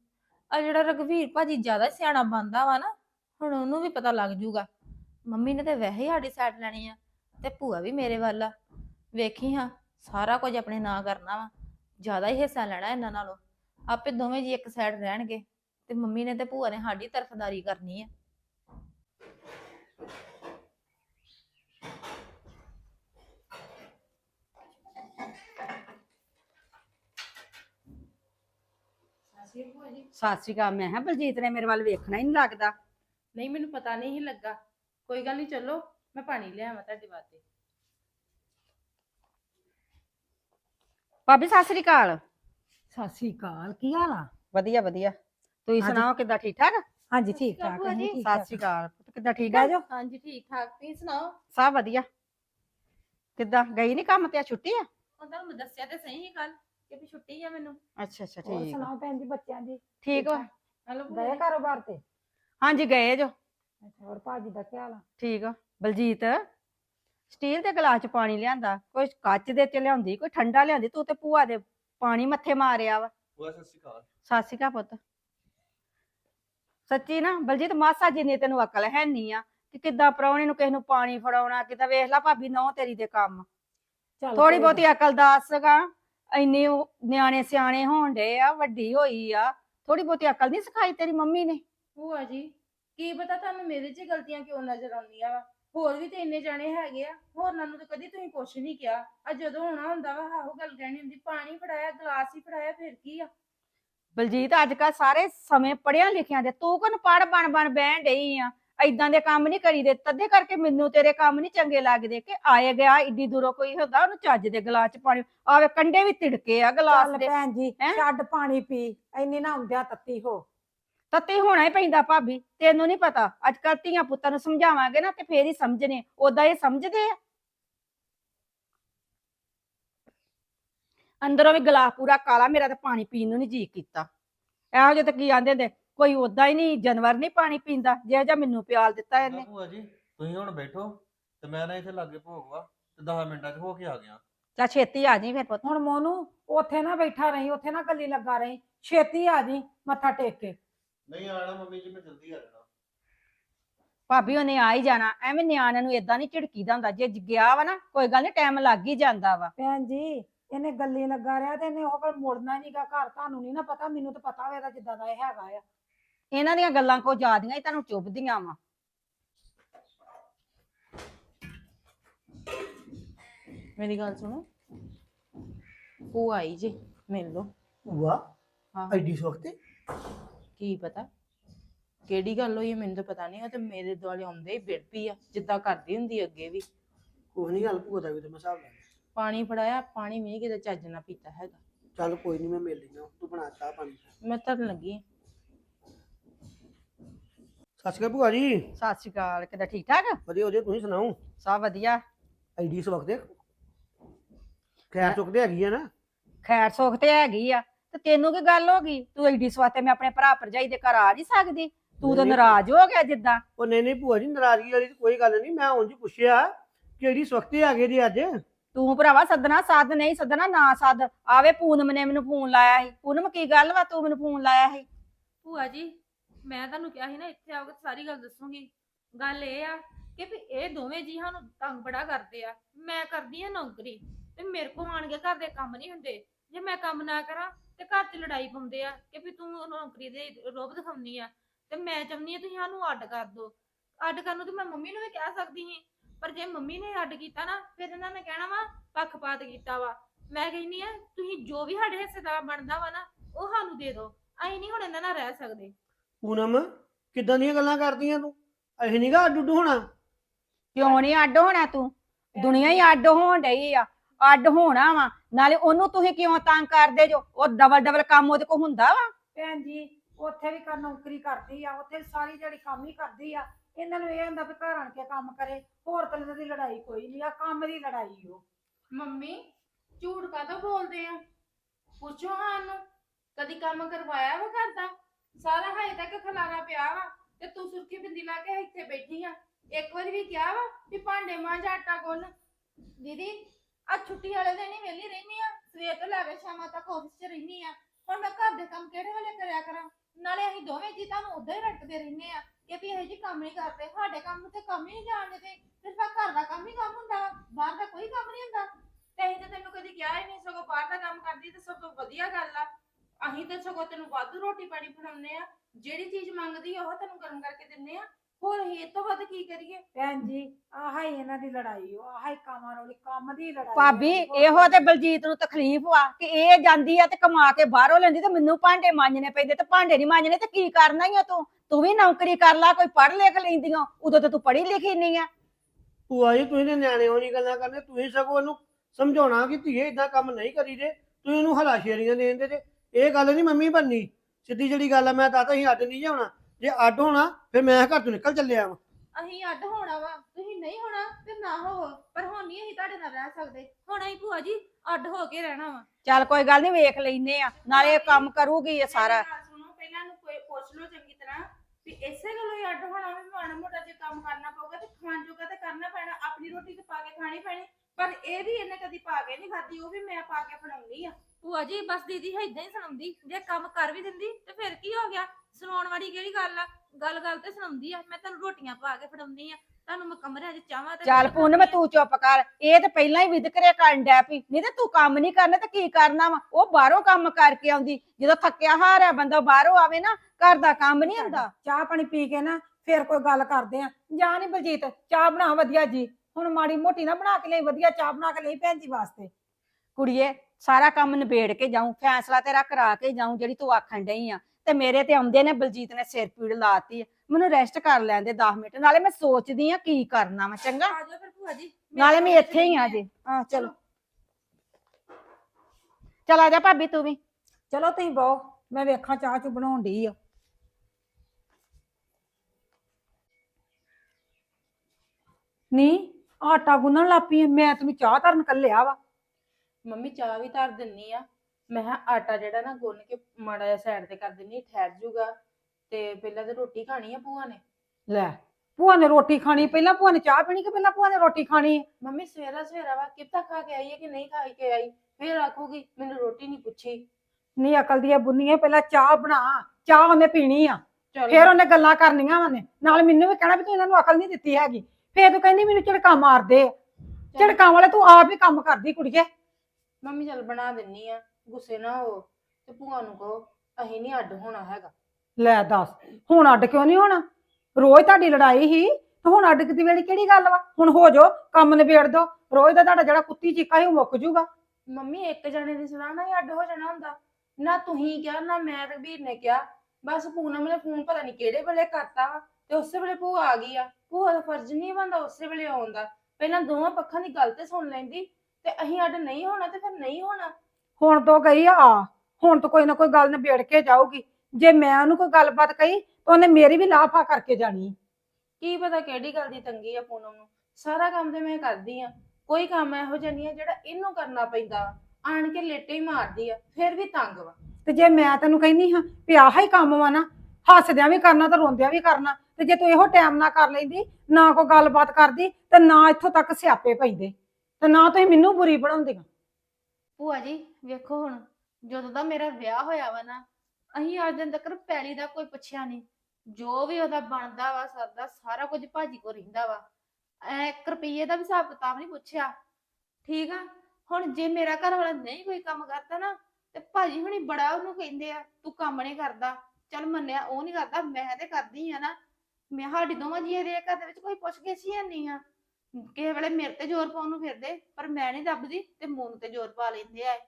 ਆ ਜਿਹੜਾ ਰਘਵੀਰ ਭਾਜੀ ਜ਼ਿਆਦਾ ਸਿਆਣਾ ਬੰਦਾ ਵਾ ਨਾ, ਹੁਣ ਉਹਨੂੰ ਵੀ ਪਤਾ ਲੱਗ ਜੂਗਾ। ਮੰਮੀ ਨੇ ਤੇ ਵੈਸੇ ਹੀ ਸਾਡੀ ਸਾਈਡ ਲੈਣੀ ਆ ਤੇ ਭੂਆ ਵੀ ਮੇਰੇ ਵੱਲ ਆ। ਵੇਖੀ ਹਾਂ, ਸਾਰਾ ਕੁਝ ਆਪਣੇ ਨਾਂ ਕਰਨਾ ਵਾ। ਜ਼ਿਆਦਾ ਹੀ ਹਿੱਸਾ ਲੈਣਾ ਇਹਨਾਂ ਨਾਲੋਂ। ਆਪੇ ਦੋਵੇਂ ਜੀ ਇੱਕ ਸਾਈਡ ਰਹਿਣਗੇ ਤੇ ਮੰਮੀ ਨੇ ਤੇ ਭੂਆ ਨੇ ਸਾਡੀ ਤਰਫਦਾਰੀ ਕਰਨੀ ਆ। ਸਤਿ ਸ਼੍ਰੀ ਅਕਾਲ। ਮੈਂ ਹਾਂ ਬਲਜੀਤ ਨੇ ਮੇਰੇ ਵੱਲ ਵੇਖਣਾ ਹੀ ਨਹੀਂ ਲੱਗਦਾ। ਨਹੀਂ ਮੈਨੂੰ ਪਤਾ ਨਹੀਂ ਸੀ ਲੱਗਾ। ਕੋਈ ਗੱਲ ਨਹੀਂ ਚਲੋ ਮੈਂ ਪਾਣੀ ਲਿਆਵਾਂ ਤੁਹਾਡੇ ਵਾਸਤੇ। ਭਾਬੀ ਸਤਿ ਸ਼੍ਰੀ ਅਕਾਲ। ਸਤਿ ਸ੍ਰੀ ਅਕਾਲ। ਕੀ ਹਾਲ ਆ? ਵਧੀਆ ਵਧੀਆ। ਤੁਸੀਂ ਹਾਂਜੀ। ਸੁਣਾਓ ਕਿੱਦਾਂ ਠੀਕ ਠਾਕ? ਹਾਂਜੀ ਠੀਕ ਠਾਕ ਜੀ। ਠੀਕ ਸਤਿ ਠਾਕ। ਸ਼੍ਰੀ ਅਕਾਲ। ਕਿੱਦਾਂ ਠੀਕ ਆ? ਜਾਓ। ਹਾਂਜੀ ਠੀਕ ਠਾਕ ਤੁਸੀਂ ਸੁਣਾਓ? ਸਭ ਵਧੀਆ। ਕਿੱਦਾਂ ਗਈ ਨਹੀਂ ਕੰਮ ਤੇ ਆ ਛੁੱਟੀ ਆ? ਉਹ ਤੁਹਾਨੂੰ ਮੈਂ ਦੱਸਿਆ ਤੇ ਸਹੀ ਹੀ ਕੱਲ ਕਿ ਵੀ ਛੁੱਟੀ ਆ ਮੈਨੂੰ। ਅੱਛਾ ਅੱਛਾ ਹੋਰ ਠੀਕ ਆ। ਸੁਣਾਓ ਭੈਣ ਜੀ ਬੱਚਿਆਂ ਦੀ? ਠੀਕ ਵਾ ਹਲੋ ਗਏ ਜੀ। ਕਾਰੋਬਾਰ ਤੇ? ਹਾਂਜੀ ਗਏ ਜੋ। ਅੱਛਾ ਹੋਰ ਭਾਜੀ ਦਾ ਕੀ ਹਾਲ ਆ? ਠੀਕ ਆ। ਬਲਜੀਤ ਸਟੀਲ ਦੇ ਗਲਾਸ ਚ ਪਾਣੀ ਲਿਆਂਦਾ। ਕੋਈ ਕੱਚ ਦੇ ਚ ਲਿਆਉਂਦੀ ਕੋਈ ਠੰਡਾ ਲਿਆਂਦੀ ਤੂੰ ਤੇ ਭੂਆ ਦੇ ਪਾਣੀ ਮੱਥੇ ਮਾਰਿਆ ਵਾ। ਸਤਿ ਸ਼੍ਰੀ ਅਕਾਲ। ਸਤਿ ਸ਼੍ਰੀ ਅਕਾਲ ਪੁੱਤ। ਸੱਚੀ ਨਾ ਬਲਜੀਤ ਮਾਸਾ ਜਿੰਨੀ ਤੈਨੂੰ ਅਕਲ ਹੈ ਨਹੀਂ ਆ ਕਿ ਕਿੱਦਾਂ ਪ੍ਰਾਹੁਣੇ ਨੂੰ ਕਿਸੇ ਨੂੰ ਪਾਣੀ ਫੜਾਉਣਾ ਕਿੱਦਾਂ ਵੇਖ ਲੈ ਭਾਬੀ ਨੌ ਤੇਰੀ ਦੇ ਕੰਮ। ਚੱਲ ਥੋੜੀ ਕੋਈ ਬਹੁਤੀ ਅਕਲ ਦੱਸਗਾ ਇੰਨੇ ਉਹ ਨਿਆਣੇ ਸਿਆਣੇ ਹੋਣ ਡੇ ਆ ਵੱਡੀ ਹੋਈ ਆ। ਥੋੜੀ ਬਹੁਤੀ ਅਕਲ ਨਹੀਂ ਸਿਖਾਈ ਤੇਰੀ ਮੰਮੀ ਨੇ? ਭੂਆ ਜੀ ਕੀ ਪਤਾ ਤੁਹਾਨੂੰ ਮੇਰੇ 'ਚ ਹੀ ਗਲਤੀਆਂ ਕਿਉਂ ਨਜ਼ਰ ਆਉਂਦੀਆਂ ਵਾ? ਹੋਰ ਵੀ ਤੇ ਇੰਨੇ ਜਾਣੇ ਹੈਗੇ ਆ ਹੋਰਨਾਂ ਨੂੰ ਤਾਂ ਕਦੀ ਤੁਸੀਂ ਕੁਛ ਨਹੀਂ ਕਿਹਾ। ਆ ਜਦੋਂ ਹੋਣਾ ਹੁੰਦਾ ਵਾ ਆਹੋ ਗੱਲ ਕਹਿਣੀ ਹੁੰਦੀ ਪਾਣੀ ਫੜਾਇਆ ਗਲਾਸ ਹੀ ਫੜਾਇਆ ਫਿਰ ਕੀ ਆ? ਬਲਜੀਤ ਅੱਜ ਕੱਲ ਸਾਰੇ ਸਮੇਂ ਪੜਿਆ ਲਿਖਿਆਂ ਦੇ ਤੂੰ ਕੋਨ ਪੜ ਬਣ ਬਣ ਬਹਿਣ ਡਈ ਆ? ਐਦਾਂ ਦੇ ਕੰਮ ਨਹੀਂ ਕਰੀਦੇ ਤਦੇ ਕਰਕੇ ਮੈਨੂੰ ਤੇਰੇ ਕੰਮ ਨਹੀਂ ਚੰਗੇ ਲੱਗਦੇ ਕਿ ਆਏ ਗਿਆ ਏਡੀ ਦੂਰੋਂ ਕੋਈ ਹੁੰਦਾ ਉਹਨੂੰ ਚੱਜ ਦੇ ਗਲਾਸ ਚ ਪਾਣੀ ਆਵੇ ਕੰਡੇ ਵੀ ਤਿੜਕੇ ਆ ਗਲਾਸ ਚੱਲ ਦੇ। ਭੈਣ ਜੀ ਹੈਂ? ਛੱਡ ਪਾਣੀ ਪੀ ਇੰਨੀ ਨਾ ਹੁੰਦਿਆ ਤੱਤੀ ਹੋ। ਤੱਤੇ ਹੋਣਾ ਹੀ ਪੈਂਦਾ ਭਾਬੀ ਤੈਨੂੰ ਨਹੀਂ ਪਤਾ ਅੱਜ ਕੱਲ ਧੀਆਂ ਪੁੱਤਾਂ ਨੂੰ ਸਮਝਾਵਾਂਗੇ ਨਾ ਤੇ ਫੇਰ ਹੀ ਸਮਝਣੇ ਉਦਾਂ ਇਹ ਸਮਝਦੇ ਆ। ਅੰਦਰੋਂ ਵੀ ਗਲਾਸ ਪੂਰਾ ਕਾਲਾ ਮੇਰਾ ਤਾਂ ਪਾਣੀ ਪੀਣ ਨੂੰ ਨਹੀਂ ਜੀ ਕੀਤਾ। ਇਹੋ ਜਿਹੇ ਤਾਂ ਕੀ ਆਂਦੇ ਨੇ ਕੋਈ ਉਦਾਂ ਹੀ ਨਹੀਂ ਜਾਨਵਰ ਨਹੀਂ ਪਾਣੀ ਪੀਂਦਾ ਜਿਹੋ ਜਿਹਾ ਮੈਨੂੰ ਪਿਆਲ ਦਿੱਤਾ ਇਹਨੇ। ਭੂਆ ਜੀ ਤੁਸੀਂ ਹੁਣ ਬੈਠੋ ਤੇ ਮੈਂ ਨਾ ਇੱਥੇ ਲਾਗੇ ਭੋਗ ਵਾ ਤੇ 10 ਮਿੰਟਾਂ 'ਚ ਹੋ ਕੇ ਆ ਗਿਆ। ਚਾ ਛੇਤੀ ਆ ਜੀ ਫਿਰ ਪੁੱਤ। ਹੁਣ ਮੋਨੂ ਉੱਥੇ ਨਾ ਬੈਠਾ ਰਹੀਂ ਉੱਥੇ ਨਾ ਗੱਲੀ ਲੱਗਾ ਰਹੀਂ। ਛੇਤੀ ਆ ਜੀ ਮੱਥਾ ਟੇਕ ਕੇ। ਨਹੀਂ ਆਣਾ ਮੰਮੀ ਜੀ ਮੈਂ ਜਲਦੀ ਆ ਜਾਣਾ। ਭਾਬੀ ਉਹਨੇ ਆ ਹੀ ਜਾਣਾ। ਐਵੇਂ ਨਿਆਣਿਆਂ ਨੂੰ ਏਦਾਂ ਨਹੀਂ ਝਿੜਕੀਦਾ ਹੁੰਦਾ। ਜੇ ਗਿਆ ਵਾ ਨਾ ਕੋਈ ਗੱਲ ਨਹੀਂ ਟਾਈਮ ਲੱਗ ਹੀ ਜਾਂਦਾ ਵਾ। ਭੈਣ ਜੀ ਇਹਨੇ ਗੱਲੀ ਲੱਗਾ ਰਿਹਾ ਤੇ ਇਹਨੇ ਉਹ ਕੋਲ ਮੁੜਨਾ ਨਹੀਂਗਾ ਘਰ। ਤੁਹਾਨੂੰ ਨਹੀਂ ਨਾ ਪਤਾ ਮੈਨੂੰ ਤਾਂ ਪਤਾ ਹੋਇਆ ਜਿੱਦਾਂ ਦਾ ਇਹ ਹੈਗਾ ਆ। ਇਹਨਾਂ ਦੀਆਂ ਗੱਲਾਂ ਕੋ ਯਾਦੀਆਂ ਹੀ ਤੁਹਾਨੂੰ ਚੁੱਭਦੀਆਂ ਵਾ। ਮੇਰੀ ਗੱਲ ਸੁਣੋ। ਭੂਆ ਆਈ ਜੀ ਮਿਲ ਭੂਆ ਹਾਂ। ਐਡੀ ਸਵਖਤੇ ਕੀ ਪਤਾ? ਕਿਹੜੀ ਗੱਲ ਹੋਈ ਹੈ ਮੈਨੂੰ ਤਾਂ ਪਤਾ ਨਹੀਂ ਉਹ ਤੇ ਮੇਰੇ ਦੁਆਲੇ ਆਉਂਦੇ ਹੀ ਬਿੜ ਪਈ ਆ ਜਿੱਦਾਂ ਕਰਦੀ ਹੁੰਦੀ ਅੱਗੇ ਵੀ। ਕੋਈ ਨਹੀਂ ਗੱਲ ਭੂਆ ਦਾ ਵੀ ਤੇ ਮੈਂ ਹਿਸਾਬ ਲਾ ਲਿਆ। ਪਾਣੀ ਫੜਾਇਆ ਪਾਣੀ ਵੀ ਨਹੀਂ ਕਿਤੇ ਚੱਜ ਨਾਲ ਪੀਤਾ ਹੈਗਾ। ਚੱਲ ਕੋਈ ਨਹੀਂ ਮੈਂ ਮਿਲ ਲੈਣਾ ਤੂੰ ਬਣਾ ਚਾਹ ਪਾਣੀ। ਮੈਂ ਧਰਨ ਲੱਗੀ ਆਂ। ਸਤਿ ਸ਼੍ਰੀ ਅਕਾਲ ਭੂਆ ਜੀ। ਸਤਿ ਸ਼੍ਰੀ ਅਕਾਲ ਕਿਦਾਂ ਠੀਕ ਠਾਕ? ਵਧੀਆ ਵਧੀਆ ਤੁਸੀਂ ਸੁਣਾਓ? ਸਭ ਵਧੀਆ। ਐਡੀ ਇਸ ਵਕਤ ਖੈਰ ਚੁੱਕਦੇ ਹੈਗੀ ਆ ਨਾ? ਖੈਰ ਸੁੱਖ ਤੇ ਹੈਗੀ ਆ। ਤੇ ਤੈਨੂੰ ਕੀ ਗੱਲ ਹੋ ਗਈ? ਤੂੰ ਐਡੀ ਸਵਾਤੇ ਮੈਂ ਆਪਣੇ ਭਰਾ ਭਰਜਾਈ ਦੇ ਘਰ ਆ ਨਹੀਂ ਸਕਦੀ। ਤੂੰ ਤਾਂ। ਨਾਰਾਜ਼ ਹੋ ਗਿਆ ਜਿੱਦਾਂ। ਉਹ ਨਹੀਂ ਨਹੀਂ ਭੂਆ ਜੀ ਨਾਰਾਜ਼ਗੀ ਵਾਲੀ ਤਾਂ ਕੋਈ ਗੱਲ ਨਹੀਂ। ਮੈਂ ਉਂਝ ਪੁੱਛਿਆ ਕਿ ਐਡੀ ਸਵਖਤੇ ਆ ਗਏ ਜੀ ਅੱਜ? ਤੂੰ ਭਰਾਵਾ ਸੱਦਣਾ ਸੱਦ ਨਹੀਂ ਸੱਦਣਾ ਨਾ ਸੱਦ। ਆਵੇ ਪੂਨਮ ਨੇ ਮੈਨੂੰ ਫੋਨ ਲਾਇਆ ਸੀ। ਪੂਨਮ ਕੀ ਗੱਲ ਵਾ? ਤੂੰ ਮੈਨੂੰ ਫੋਨ ਲਾਇਆ ਸੀ। ਭੂਆ ਜੀ ਮੈਂ ਤੁਹਾਨੂੰ ਕਿਹਾ ਸੀ ਨਾ, ਇੱਥੇ ਆਓਗੇ ਤਾਂ ਸਾਰੀ ਗੱਲ ਦੱਸੂਗੀ। ਗੱਲ ਇਹ ਆ ਕਿ ਵੀ ਇਹ ਦੋਵੇਂ ਜੀ ਸਾਨੂੰ ਤੰਗ ਬੜਾ ਕਰਦੇ ਆ। ਮੈਂ ਕਰਦੀ ਆ ਨੌਕਰੀ ਤੇ ਮੇਰੇ ਕੋਲ ਆਣ ਕੇ ਘਰ ਦੇ ਕੰਮ ਨਹੀਂ ਹੁੰਦੇ। ਜੇ ਮੈਂ ਕੰਮ ਨਾ ਕਰਾਂ ਤੇ ਘਰ 'ਚ ਲੜਾਈ ਪਾਉਂਦੇ ਆ ਕਿ ਵੀ ਤੂੰ ਨੌਕਰੀ ਦੇ ਰੋਬ ਦਿਖਾਉਣੀ ਆ। ਤੇ ਮੈਂ ਚਾਹੁੰਦੀ ਆ ਤੁਸੀਂ ਸਾਨੂੰ ਅੱਡ ਕਰ ਦਿਓ। ਅੱਡ ਕਰਨ ਨੂੰ ਤੇ ਮੈਂ ਮੰਮੀ ਨੂੰ ਵੀ ਕਹਿ ਸਕਦੀ ਸੀ, ਪਰ ਜੇ ਮੰਮੀ ਨੇ ਅੱਡ ਕੀਤਾ ਨਾ, ਫਿਰ ਇਹਨਾਂ ਨੇ ਕਹਿਣਾ ਵਾ, ਪੱਖਪਾਤ ਕੀਤਾ ਵਾ। ਮੈਂ ਕਹਿੰਦੀ ਆ, ਤੁਸੀਂ ਜੋ ਵੀ ਸਾਡੇ ਹਿੱਸੇ ਦਾ ਬਣਦਾ ਵਾ ਨਾ, ਉਹ ਸਾਨੂੰ ਦੇ ਦਿਓ। ਅਸੀਂ ਨਹੀਂ ਹੁਣ ਇਹਨਾਂ ਨਾਲ ਰਹਿ ਸਕਦੇ। ਪੂਨਮ ਕਿੱਦਾਂ ਦੀਆਂ ਗੱਲਾਂ ਕਰਦੀਆਂ ਤੂੰ? ਅਸੀਂ ਨਹੀਂਗਾ ਅੱਡ ਉੱਡ ਹੋਣਾ? ਕਿਉਂ ਨਹੀਂ ਅੱਡ ਹੋਣਾ ਤੂੰ? ਦੁਨੀਆ ਹੀ ਅੱਡ ਹੋਣ ਡਈ ਆ। ਅੱਡ ਹੋਣਾ ਵਾ। ਨਾਲੇ ਉਹਨੂੰ ਤੁਸੀਂ ਕਿਉਂ ਤੰਗ ਕਰਦੇ ਜੋ? ਉਹ ਡਬਲ ਡਬਲ ਕੰਮ ਉਹਦੇ ਕੋਲ ਹੁੰਦਾ ਵਾ। ਭੈਣ ਜੀ ਉੱਥੇ ਵੀ ਕਰ ਨੌਕਰੀ ਕਰਦੀ ਆ। ਉੱਥੇ ਵੀ ਸਾਰੀ ਜਿਹੜੀ ਕੰਮ ਹੀ ਕਰਦੀ ਆ। ਇਹਨਾਂ ਨੂੰ ਇਹ ਹੁੰਦਾ ਵੀ ਘਰ ਆਣ ਕੇ ਕੰਮ ਕਰੇ। ਹੋਰ ਤਾਂ ਇਹਨਾਂ ਦੀ ਲੜਾਈ ਕੋਈ ਨਹੀਂ ਆ। ਕੰਮ ਦੀ ਲੜਾਈ ਓ ਮੰਮੀ ਝੂਠ ਕਾਹਤੋਂ ਬੋਲਦੇ ਆ? ਪੁੱਛੋ ਹਾਂ ਨੂੰ ਕਦੀ ਕੰਮ ਕਰਵਾਇਆ ਵਾ ਘਰ ਦਾ? ਸਾਰਾ ਹਜੇ ਤੱਕ ਖਲਾਰਾ ਪਿਆ ਵਾ ਤੇ ਤੂੰ ਸੁਰਖੀ ਬਿੰਦੀ ਲਾ ਕੇ ਇੱਥੇ ਬੈਠੀ ਆ। ਇੱਕ ਵਾਰੀ ਵੀ ਕਿਹਾ ਵਾ ਵੀ ਭਾਂਡੇ ਮਾਂਜ, ਆਟਾ ਗੁੰਨ। ਦੀਦੀ ਆ ਛੁੱਟੀ ਵਾਲੇ ਦਿਨ ਹੀ ਵਿਹਲੀ ਰਹਿਨੀ ਆ। ਸਵੇਰ ਤੋਂ ਲੈ ਕੇ ਸ਼ਾਮਾਂ ਤੱਕ ਆਫਿਸ 'ਚ ਰਹਿਨੀ ਆ। ਹੁਣ ਮੈਂ ਘਰ ਦੇ ਕੰਮ ਕਿਹੜੇ ਵੇਲੇ ਕਰਿਆ ਕਰਾਂ? ਨਾਲੇ ਅਸੀਂ ਦੋਵੇਂ ਜੀ ਤੁਹਾਨੂੰ ਉਦਾਂ ਹੀ ਰਟਦੇ ਰਹਿੰਦੇ ਆ ਕਿ ਵੀ ਇਹ ਜੀ ਕੰਮ ਨਹੀਂ ਕਰਦੇ। ਸਾਡੇ ਕੰਮ ਤੇ ਕੰਮ ਹੀ ਨਹੀਂ ਜਾਣਦੇ ਤੇ ਸਿਰਫ ਆਹ ਘਰ ਦਾ ਕੰਮ ਹੀ ਕੰਮ ਹੁੰਦਾ ਵਾ। ਬਾਹਰ ਦਾ ਕੋਈ ਕੰਮ ਨਹੀਂ ਹੁੰਦਾ। ਤੇ ਅਸੀਂ ਤਾਂ ਤੈਨੂੰ ਕਦੀ ਕਿਹਾ ਹੀ ਨਹੀਂ, ਸਗੋਂ ਬਾਹਰ ਦਾ ਕੰਮ ਕਰਦੀ ਤੇ ਸਭ ਤੋਂ ਵਧੀਆ ਗੱਲ ਆ। ਅਸੀਂ ਤਾਂ ਸਗੋਂ ਤੈਨੂੰ ਵਾਧੂ ਰੋਟੀ ਪਾਣੀ ਬਣਾਉਂਦੇ ਆ ਜਿਹੜੀ ਚੀਜ਼ ਮੰਗਦੀ ਆ ਉਹ ਤੈਨੂੰ ਗਰਮ ਕਰਕੇ ਦਿੰਨੇ ਆ। ਹੋਰ ਅਸੀਂ ਇਹ ਤੋਂ ਵੱਧ ਕੀ ਕਰੀਏ? ਭੈਣ ਜੀ ਆਹ ਹੀ ਇਹਨਾਂ ਦੀ ਲੜਾਈ ਓ ਆਹ ਹੀ ਕੰਮਾਂ ਰੋਲੀ ਕੰਮ ਦੀ ਲੜਾਈ ਓ। ਭਾਬੀ ਇਹੋ ਤੇ ਬਲਜੀਤ ਨੂੰ ਤਕਲੀਫ ਵਾ ਕਿ ਇਹ ਜਾਂਦੀ ਆ ਤੇ ਕਮਾ ਕੇ ਬਾਹਰੋਂ ਲੈਂਦੀ ਤੇ ਮੈਨੂੰ ਭਾਂਡੇ ਮਾਂਜਣੇ ਪੈਂਦੇ ਤੇ ਭਾਂਡੇ ਨਹੀਂ ਮਾਂਜਣੇ ਤੇ ਕੀ ਕਰਨਾ ਹੀ ਆ ਤੂੰ? ਤੂੰ ਵੀ ਨੌਕਰੀ ਕਰ ਲੈ ਕੋਈ ਪੜ੍ਹ ਲਿਖ ਲੈਂਦੀਆਂ ਉਦੋਂ ਤੇ ਤੂੰ ਪੜ੍ਹੀ ਲਿਖੀ ਨਹੀਂ ਆ। ਭੂਆ ਜੀ ਤੁਸੀਂ ਤੇ ਨਿਆਣੇ ਹੋ ਨਹੀਂ ਗੱਲਾਂ ਕਰਨੇ ਤੁਸੀਂ ਸਗੋਂ ਉਹਨੂੰ ਸਮਝਾਉਣਾ ਕਿ ਧੀਏ ਇਦਾਂ ਕੰਮ ਨਹੀਂ ਕਰੀਦੇ ਤੁਸੀਂ ਉਹਨੂੰ ਹਲਾ ਸ਼ੇਰੀਆਂ ਦੇਣ ਦੇ ਤੇ ਇਹ ਗੱਲ ਨਹੀਂ ਮੰਮੀ ਬੰਨੀ ਸਿੱਧੀ ਜਿਹੜੀ ਗੱਲ ਆ ਮੈਂ ਤਾਂ ਤਾਂ ਅਸੀਂ ਅੱਡ ਨਹੀਂ ਜਾਣਾ। ਜੇ ਅੱਡ ਹੋਣਾ ਫਿਰ ਮੈਂ ਘਰ ਤੋਂ ਨਿਕਲ ਚੱਲਿਆ ਵਾਂ। ਅਸੀਂ ਅੱਡ ਹੋਣਾ ਵਾ ਤੁਸੀਂ ਨਹੀਂ ਹੋਣਾ ਤੇ ਨਾ ਹੋਵੋ ਪਰ ਹੁਣ ਨਹੀਂ ਅਸੀਂ ਤੁਹਾਡੇ ਨਾਲ ਰਹਿ ਸਕਦੇ। ਹੁਣ ਅਸੀਂ ਭੂਆ ਜੀ ਅੱਡ ਹੋ ਕੇ ਰਹਿਣਾ ਵਾ। ਚੱਲ ਕੋਈ ਗੱਲ ਨਹੀਂ ਵੇਖ ਲੈਨੇ ਆ। ਨਾਲੇ ਇਹ ਕੰਮ ਕਰੂਗੀ ਇਹ ਸਾਰਾ। ਮੇਰੀ ਗੱਲ ਸੁਣੋ ਪਹਿਲਾਂ ਨੂੰ ਕੋਈ ਪੁੱਛ ਲਓ ਚੰਗੀ ਤਰ੍ਹਾਂ ਵੀ ਇਸੇ ਗੱਲੋਂ ਹੀ ਅੱਡ ਹੋਣਾ ਵੀ ਮਾੜਾ ਮੋਟਾ ਜੇ ਕੰਮ ਕਰਨਾ ਪਊਗਾ ਤੇ ਖਾਣ ਜੋਗਾ ਤੇ ਕਰਨਾ ਪੈਣਾ। ਆਪਣੀ ਰੋਟੀ ਤੇ ਪਾ ਕੇ ਖਾਣੀ ਪੈਣੀ। ਪਰ ਇਹ ਵੀ ਇਹਨੇ ਕਦੀ ਪਾ ਕੇ ਨਹੀਂ ਖਾਦੀ ਉਹ ਵੀ ਮੈਂ ਪਾ ਕੇ ਬਣਾਉਂਦੀ ਆ। ਭੂਆ ਜੀ ਬਸ ਦੀਦੀ ਏਦਾਂ ਹੀ ਸੁਣਾਉਂਦੀ। ਜੇ ਕੰਮ ਕਰ ਵੀ ਦਿੰਦੀ ਤੇ ਫਿਰ ਕੀ ਹੋ ਗਿਆ? ਸੁਣਾਉਣ ਵਾਲੀ ਕਿਹੜੀ ਗੱਲ ਆ? ਗੱਲ ਗੱਲ ਤੇ ਸੁਣਾਉਂਦੀ ਆ। ਮੈਂ ਤੁਹਾਨੂੰ ਰੋਟੀਆਂ ਪਾ ਕੇ ਫੜਾਉਂਦੀ ਆ। ਤੁਹਾਨੂੰ ਮੈਂ ਕਮਰੇ 'ਚ ਚਾਹਾਂ ਤੇ ਚੱਲ ਪੂਨਮ ਤੂੰ ਚੁੱਪ ਕਰ। ਇਹ ਤੇ ਪਹਿਲਾਂ ਹੀ ਵਿਦਕਰੇ ਕਰਨ ਡੈ ਪਈ। ਨਹੀਂ ਤੇ ਤੂੰ ਕੰਮ ਨਹੀਂ ਕਰਨਾ ਤੇ ਕੀ ਕਰਨਾ ਵਾ? ਉਹ ਬਾਹਰੋਂ ਕੰਮ ਕਰਕੇ ਆਉਂਦੀ। ਜਦੋਂ ਥੱਕਿਆ ਹਾਰਿਆ ਬੰਦਾ ਬਾਹਰੋਂ ਆਵੇ ਨਾ ਘਰ ਦਾ ਕੰਮ ਨਹੀਂ ਹੁੰਦਾ। ਚਾਹ ਪਾਣੀ ਪੀ ਕੇ ਨਾ ਫਿਰ ਕੋਈ ਗੱਲ ਕਰਦੇ ਆ। ਜਾ ਨਹੀਂ ਬਲਜੀਤ ਚਾਹ ਬਣਾ ਵਧੀਆ ਜੀ। ਹੁਣ ਮਾੜੀ ਮੋਟੀ ਨਾ ਬਣਾ ਕੇ ਲਈ ਵਧੀਆ ਚਾਹ ਬਣਾ ਕੇ ਲਈ ਭੈਣ ਜੀ ਵਾਸਤੇ। ਕੁੜੀਏ ਸਾਰਾ ਕੰਮ ਨਿਬੇੜ ਕੇ ਜਾਉਂ ਫੈਸਲਾ ਤੇਰਾ ਕਰਾ ਕੇ ਜਾਉਂ ਜਿਹੜੀ ਤੂੰ ਆਖਣ ਡਈ ਆ। ਤੇ ਮੇਰੇ ਤੇ ਆਉਂਦੇ ਨੇ ਬਲਜੀਤ ਨੇ ਸਿਰ ਪੀੜ ਲਾਤੀ ਆ। ਮੈਨੂੰ ਰੈਸਟ ਕਰ ਲੈਣ ਦੇ 10 ਮਿੰਟ ਨਾਲੇ ਮੈਂ ਸੋਚਦੀ ਆ ਕੀ ਕਰਨਾ ਵਾ ਚੰਗਾ? ਆ ਜਾਓ ਫਿਰ ਭੂਆ ਜੀ। ਨਾਲੇ ਮੈਂ ਇੱਥੇ ਹੀ ਆ ਜੇ। ਹਾਂ ਚਲੋ। ਚਲ। ਆ ਜਾ ਭਾਬੀ ਤੂੰ ਵੀ। ਚਲੋ ਤੁਸੀਂ ਬਹੁ ਮੈਂ ਵੇਖਾਂ ਚਾਹ ਚੂ ਬਣਾਉਣ ਡਈ ਆ। ਨਹੀਂ ਆਟਾ ਗੁੰਨਣ ਲੱਪੀ ਮੈਂ ਤੈਨੂੰ ਚਾਹ ਧਰਨ ਕੱਲਿਆ ਵਾ। ਮੰਮੀ ਚਾਹ ਵੀ ਧਰ ਦਿੰਨੀ ਆ। ਮੈਂ ਕਿਹਾ ਆਟਾ ਜਿਹੜਾ ਨਾ ਗੁੰਨ ਕੇ ਮਾੜਾ ਜਿਹਾ ਸਾਈਡ ਤੇ ਕਰ ਦਿੰਨੀ ਠਹਿਰ ਜੂਗਾ। ਤੇ ਪਹਿਲਾਂ ਤੇ ਰੋਟੀ ਖਾਣੀ ਆ ਭੂਆ ਨੇ? ਲੈ ਭੂਆ ਨੇ ਰੋਟੀ ਖਾਣੀ ਪਹਿਲਾਂ ਭੂਆ ਨੇ ਚਾਹ ਪੀਣੀ ਕਿ ਪਹਿਲਾਂ ਭੂਆ ਨੇ ਰੋਟੀ ਖਾਣੀ? ਮੰਮੀ ਸਵੇਰਾ ਸਵੇਰਾ ਵਾ ਕਿੱਤਾ ਖਾ ਕੇ ਆਈ ਹੈ ਕਿ ਨਹੀਂ ਖਾ ਕੇ ਆਈ? ਫੇਰ ਆਖੂਗੀ ਮੈਨੂੰ ਰੋਟੀ ਨਹੀਂ ਪੁੱਛੀ। ਨਹੀਂ ਅਕਲ ਦੀਆਂ ਬੁੰਨੀਆਂ ਪਹਿਲਾਂ ਚਾਹ ਬਣਾ ਚਾਹ ਉਹਨੇ ਪੀਣੀ ਆ। ਚਲ ਫਿਰ ਉਹਨੇ ਗੱਲਾਂ ਕਰਨੀਆਂ ਉਹਨੇ। ਨਾਲ ਮੈਨੂੰ ਵੀ ਕਹਿਣਾ ਵੀ ਤੂੰ ਇਹਨਾਂ ਨੂੰ ਅਕਲ ਨਹੀਂ ਦਿੱਤੀ ਹੈਗੀ। ਫੇਰ ਤੂੰ ਕਹਿੰਦੀ ਮੈਨੂੰ ਝੜਕਾ ਮਾਰਦੇ। ਆ। ਝੜਕਾਂ ਵਾਲੇ ਤੂੰ ਆਪ ਹੀ ਕੰਮ ਕਰਦੀ ਕੁੜੀਏ। ਮੰਮੀ ਚੱਲ ਬਣਾ ਦਿੰਨੀ ਆ। ਗੁੱਸੇ ਨਾ ਹੋ ਤੇ ਭੂਆ ਨੂੰ ਕਹੋ ਅਸੀਂ ਨਹੀਂ ਅੱਡ ਹੋਣਾ ਹੈਗਾ। ਲੈ ਦੱਸ ਹੁਣ ਅੱਡ ਕਿਉਂ ਨਹੀਂ ਹੋਣਾ? ਰੋਜ਼ ਤੁਹਾਡੀ ਲੜਾਈ ਹੀ ਤੇ ਹੁਣ ਅੱਡ ਦੀ ਵੇਲੇ ਕਿਹੜੀ ਗੱਲ ਵਾ? ਹੁਣ ਹੋ ਜਾਓ ਕੰਮ ਨਿਬੇੜ ਦੋ। ਰੋਜ਼ ਦਾ ਤੁਹਾਡਾ ਜਿਹੜਾ ਕੁੱਤੀ ਚੀਕਾ ਸੀ ਉਹ ਮੁੱਕ ਜੂਗਾ। ਮੰਮੀ ਇੱਕ ਜਣੇ ਦੀ ਸਲਾਹ ਨਾਲ ਹੀ ਅੱਡ ਹੋ ਜਾਣਾ ਹੁੰਦਾ। ਨਾ ਤੁਸੀਂ ਕਿਹਾ ਨਾ ਮੈਂ ਰਘਬੀਰ ਨੇ ਕਿਹਾ। ਬਸ ਪੂਨਮ ਨੇ ਫੋਨ ਪਤਾ ਨਹੀਂ ਕਿਹੜੇ ਵੇਲੇ ਕਰਤਾ ਵਾ ਤੇ ਉਸੇ ਵੇਲੇ ਭੂਆ ਆ ਗਈ ਆ। ਭੂਆ ਦਾ ਫਰਜ਼ ਨਹੀਂ ਬਣਦਾ ਉਸੇ ਵੇਲੇ ਆਉਣ ਦਾ। ਪਹਿਲਾਂ ਦੋਵਾਂ ਪੱਖਾਂ ਦੀ ਗੱਲ ਤੇ ਸੁਣ ਲੈਂਦੀ ਤੇ ਅਸੀਂ ਅੱਡ ਨਹੀਂ ਹੋਣਾ ਤੇ ਫਿਰ ਨਹੀਂ ਹੋਣਾ। ਹੁਣ ਤੋਂ ਗਈ ਆ ਹੁਣ ਤੋਂ ਕੋਈ ਨਾ ਕੋਈ ਗੱਲ ਨਿਬੇੜ ਕੇ ਜਾਊਗੀ। ਜੇ ਮੈਂ ਉਹਨੂੰ ਕੋਈ ਗੱਲਬਾਤ ਕਹੀ ਤਾਂ ਉਹਨੇ ਮੇਰੀ ਵੀ ਲਾਫਾ ਕਰਕੇ ਜਾਣੀ। ਕੀ ਪਤਾ ਕਿਹੜੀ ਗੱਲ ਦੀ ਤੰਗੀ ਆ ਪੂਨਮ ਨੂੰ। ਸਾਰਾ ਕੰਮ ਤੇ ਮੈਂ ਕਰਦੀ ਆ। ਕੋਈ ਕੰਮ ਇਹੋ ਜਿਹਾ ਨਹੀਂ ਆ ਜਿਹੜਾ ਇਹਨੂੰ ਕਰਨਾ ਪੈਂਦਾ। ਆਣ ਕੇ ਲੇਟੇ ਹੀ ਮਾਰਦੀ ਆ ਫਿਰ ਵੀ ਤੰਗ ਵਾ। ਤੇ ਜੇ ਮੈਂ ਤੈਨੂੰ ਕਹਿੰਦੀ ਹਾਂ ਵੀ ਆਹ ਹੀ ਕੰਮ ਵਾ ਨਾ ਹੱਸਦਿਆਂ ਵੀ ਕਰਨਾ ਤੇ ਰੋਂਦਿਆਂ ਵੀ ਕਰਨਾ ਤੇ ਜੇ ਤੂੰ ਇਹੋ ਟਾਈਮ ਨਾ ਕਰ ਲੈਂਦੀ, ਨਾ ਕੋਈ ਗੱਲਬਾਤ ਕਰਦੀ ਤੇ ਨਾ ਇੱਥੋਂ ਤੱਕ ਸਿਆਪੇ ਪੈਂਦੇ ਤੇ ਨਾ ਤੁਸੀਂ ਮੈਨੂੰ ਬੁਰੀ ਬਣਾਉਂਦੀਆਂ। ਭੂਆ ਜੀ, ਵੇਖੋ ਹੁਣ, ਜਦੋਂ ਦਾ ਮੇਰਾ ਵਿਆਹ ਹੋਇਆ ਵਾ ਨਾ, ਅਸੀਂ ਅੱਜ ਦਿਨ ਤੱਕ ਪੈਲੀ ਦਾ ਕੋਈ ਪੁੱਛਿਆ ਨਹੀਂ ਜੋ ਵੀ ਉਹਦਾ ਬਣਦਾ ਵਾ ਸਰਦਾ ਸਾਰਾ ਕੁਝ ਭਾਜੀ ਕੋ ਰਹਿੰਦਾ ਵਾ। ਐ 1 ਰੁਪਈਏ ਦਾ ਵੀ ਹਿਸਾਬ ਕਿਤਾਬ ਨਹੀਂ ਪੁੱਛਿਆ। ਠੀਕ ਆ, ਹੁਣ ਜੇ ਮੇਰਾ ਘਰ ਵਾਲਾ ਨਹੀਂ ਕੋਈ ਕੰਮ ਕਰਦਾ ਨਾ, ਤੇ ਭਾਜੀ ਹੁਣੀ ਬੜਾ ਉਹਨੂੰ ਕਹਿੰਦੇ ਆ, ਤੂੰ ਕੰਮ ਨਹੀਂ ਕਰਦਾ। ਚੱਲ ਮੰਨਿਆ ਉਹ ਨਹੀਂ ਕਰਦਾ ਮੈਂ ਤੇ ਕਰਦੀ ਆ ਨਾ। ਮੈਂ ਸਾਡੀ ਦੋਵਾਂ ਜੀਆਂ ਦੇ ਘਰ ਦੇ ਵਿੱਚ ਕੋਈ ਪੁੱਛ ਗਿੱਛ ਹੀ ਨਹੀਂ ਆ। ਕਿਸੇ ਵੇਲੇ ਮੇਰੇ ਤੇ ਜ਼ੋਰ ਪਾਉਣ ਨੂੰ ਫਿਰਦੇ ਪਰ ਮੈਂ ਨਹੀਂ ਦੱਬਦੀ ਤੇ ਮੂੰਹ ਤੇ ਜ਼ੋਰ ਪਾ ਲੈਂਦੇ ਆ।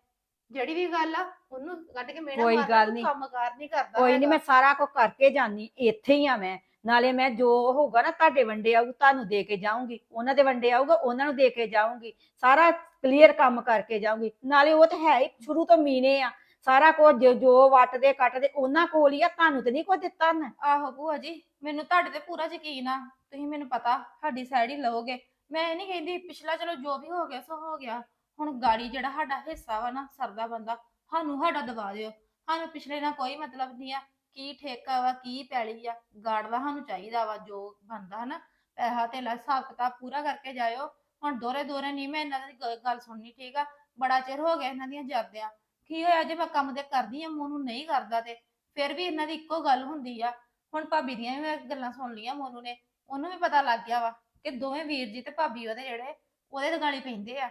ਜਿਹੜੀ ਵੀ ਗੱਲ ਆ ਉਹਨੂੰ ਕੱਢ ਕੇ ਮੇਰਾ ਕੋਈ ਗੱਲ ਨੀ। ਕੰਮ ਕਾਰ ਨਹੀਂ ਕਰਦਾ ਕੋਈ ਨਹੀਂ ਹੈਗਾ। ਮੈਂ ਸਾਰਾ ਕੁਝ ਕਰਕੇ ਜਾਨੀ ਇੱਥੇ ਹੀ ਆ ਮੈਂ। ਨਾਲੇ ਮੈਂ ਜੋ ਹੋਊਗਾ ਨਾ ਤੁਹਾਡੇ ਵੰਡੇ ਆਊ ਤੁਹਾਨੂੰ ਦੇ ਕੇ ਜਾਊਂਗੀ। ਉਹਨਾਂ ਦੇ ਵੰਡੇ ਆਊਗਾ ਉਹਨਾਂ ਨੂੰ ਦੇ ਕੇ ਜਾਊਂਗੀ। ਸਾਰਾ ਕਲੀਅਰ ਕੰਮ ਕਰਕੇ ਜਾਊਂਗੀ। ਨਾਲੇ ਉਹ ਤਾਂ ਹੈ ਹੀ ਸ਼ੁਰੂ ਤੋਂ ਮੀਨੇ ਆ। ਸਾਰਾ ਕੁਝ ਜੋ- ਜੋ ਵੱਟਦੇ ਕੱਟਦੇ ਉਹਨਾਂ ਕੋਲ ਹੀ ਆ, ਤੁਹਾਨੂੰ ਤੇ ਨਹੀਂ ਕੁਝ ਦਿੱਤਾ ਨਾ ਆਹੋ ਭੂਆ ਜੀ, ਮੈਨੂੰ ਤੁਹਾਡੇ ਤੇ ਪੂਰਾ ਯਕੀਨ ਆ, ਤੁਸੀਂ ਮੈਨੂੰ ਪਤਾ, ਸਾਡੀ ਸਾਈਡ ਹੀ ਲਓਗੇ ਮੈਂ ਇਹ ਨਹੀਂ ਕਹਿੰਦੀ, ਪਿਛਲਾ ਚਲੋ ਜੋ ਵੀ ਹੋ ਗਿਆ, ਸੋ ਹੋ ਗਿਆ। ਹੁਣ ਗਾੜੀ ਜਿਹੜਾ ਸਾਡਾ ਹਿੱਸਾ ਵਾ ਨਾ ਸਰਦਾ ਬੰਦਾ, ਸਾਨੂੰ ਸਾਡਾ ਦਵਾ ਦਿਓ। ਸਾਨੂੰ ਪਿਛਲੇ ਨਾਲ ਕੋਈ ਮਤਲਬ ਨਹੀਂ ਆ, ਕੀ ਠੇਕਾ ਵਾ, ਕੀ ਪੈਲੀ ਆ ਗਾੜ ਦਾ ਸਾਨੂੰ ਚਾਹੀਦਾ ਵਾ, ਜੋ ਬੰਦਾ ਹਨਾ, ਪੈਸਾ ਤੇ ਹਿਸਾਬ ਕਿਤਾਬ ਪੂਰਾ ਕਰਕੇ ਜਾਇਓ। ਹੁਣ ਦੋਰੇ ਦੋਰੇ ਨਹੀਂ, ਮੈਂ ਇਹਨਾਂ ਦੀ ਗ- ਗੱਲ ਸੁਣਨੀ, ਠੀਕ ਆ? ਬੜਾ ਚਿਰ ਹੋ ਗਿਆ ਇਹਨਾਂ ਦੀਆਂ ਜਾਂਦਿਆਂ। ਕੀ ਹੋਇਆ ਜੇ ਮੈਂ ਕੰਮ ਤੇ ਕਰਦੀ ਆ ਮੋਨੂੰ ਨਹੀਂ ਕਰਦਾ ਤੇ? ਫਿਰ ਵੀ ਇਹਨਾਂ ਦੀ ਇੱਕੋ ਗੱਲ ਹੁੰਦੀ ਆ। ਹੁਣ ਭਾਬੀ ਦੀਆਂ ਵੀ ਮੈਂ ਗੱਲਾਂ ਸੁਣ ਲਈਆਂ ਮੋਨੂ ਨੇ। ਉਹਨੂੰ ਵੀ ਪਤਾ ਲੱਗ ਗਿਆ ਵਾ ਕਿ ਦੋਵੇਂ ਵੀਰ ਜੀ ਤੇ ਭਾਬੀ ਉਹਦੇ ਜਿਹੜੇ, ਉਹਦੇ ਤੇ ਗਾਲੀ ਪੈਂਦੇ ਆ।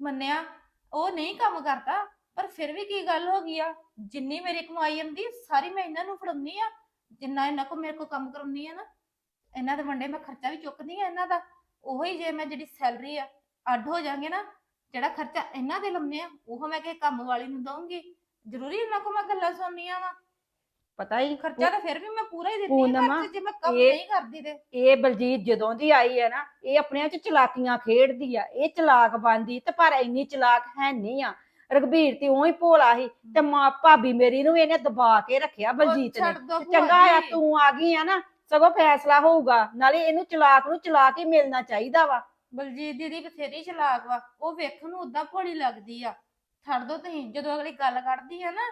ਮੰਨਿਆ, ਉਹ ਨਹੀਂ ਕੰਮ ਕਰਦਾ, ਪਰ ਫਿਰ ਵੀ ਕੀ ਗੱਲ ਹੋ ਗਈ ਆ? ਜਿੰਨੀ ਮੇਰੀ ਕਮਾਈ ਆਉਂਦੀ ਸਾਰੀ ਮੈਂ ਇਹਨਾਂ ਨੂੰ ਫੜਾਉਂਦੀ ਆ। ਜਿੰਨਾ ਇਹਨਾਂ ਕੋ ਮੇਰੇ ਕੋ ਕੰਮ ਕਰਾਉਂਦੀ ਆ ਨਾ, ਇਹਨਾਂ ਦੇ ਵੰਡੇ ਮੈਂ ਖਰਚਾ ਵੀ ਚੁੱਕਦੀ ਆ ਇਹਨਾਂ ਦਾ। ਉਹੀ ਜੇ ਮੈਂ ਜਿਹੜੀ ਸੈਲਰੀ ਆ, ਅੱਡ ਹੋ ਜਾਾਂਗੇ ਨਾ ਜਿਹੜਾ ਖਰਚਾ ਇਹਨਾਂ ਦੇ ਲੰਮੇ ਆ ਉਹ ਮੈਂ ਕਿਸੇ ਕੰਮ ਵਾਲੀ ਨੂੰ ਦਊਂਗੀ। ਜ਼ਰੂਰੀ ਇਹਨਾਂ ਕੋ ਮੈਂ ਗੱਲਾਂ ਸੁਣਨੀਆਂ ਵਾ। ਪਤਾ ਹੀ ਖਰਚਾ ਤਾਂ ਫਿਰ ਵੀ ਮੈਂ ਪੂਰਾ ਹੀ ਦਿੰਦੀ ਪੂਨਮ, ਹਾਂ ਖਰਚ ਜੇ ਮੈਂ ਕੰਮ ਇਹ- ਨਹੀਂ ਕਰਦੀ ਤੇ। ਇਹ ਬਲਜੀਤ ਜਦੋਂ ਦੀ ਆਈ ਹੈ ਨਾ ਇਹ ਆਪਣਿਆਂ ਚ ਚਲਾਕੀਆਂ ਖੇਡਦੀ ਆ ਇਹ ਚਲਾਕ ਬਣਦੀ ਤੇ ਪਰ ਇੰਨੀ ਚਲਾਕ ਹੈ ਨਹੀਂ ਆ। ਰਘਬੀਰ ਤੇ ਉਹੀ ਭੋਲਾ ਸੀ ਤੇ ਮਾਂ ਭਾਬੀ ਮੇਰੀ ਨੂੰ ਇਹਨੇ ਦਬਾ ਕੇ ਰੱਖਿਆ ਬਲਜੀਤ ਨੇ। ਤੇ ਚੰਗਾ ਆ ਤੂੰ ਆ ਗਈ ਆ ਨਾ ਸਗੋਂ ਫੈਸਲਾ ਹੋਊਗਾ ਨਾਲੇ ਇਹਨੂੰ ਚਲਾਕ ਨੂੰ ਚਲਾਕ ਹੀ ਮਿਲਣਾ ਚਾਹੀਦਾ ਵਾ। ਬਲਜੀਤ ਦੀਦੀ ਬਥੇਰੀ ਚਲਾਕ ਵਾ, ਉਹ ਵੇਖਣ ਨੂੰ ਉਦਾਂ ਭੋਲੀ ਲੱਗਦੀ ਆ। ਛੱਡ ਦੋ ਤੁਸੀਂ, ਜਦੋਂ ਅਗਲੀ ਗੱਲ ਕੱਢਦੀ ਆ ਨਾ,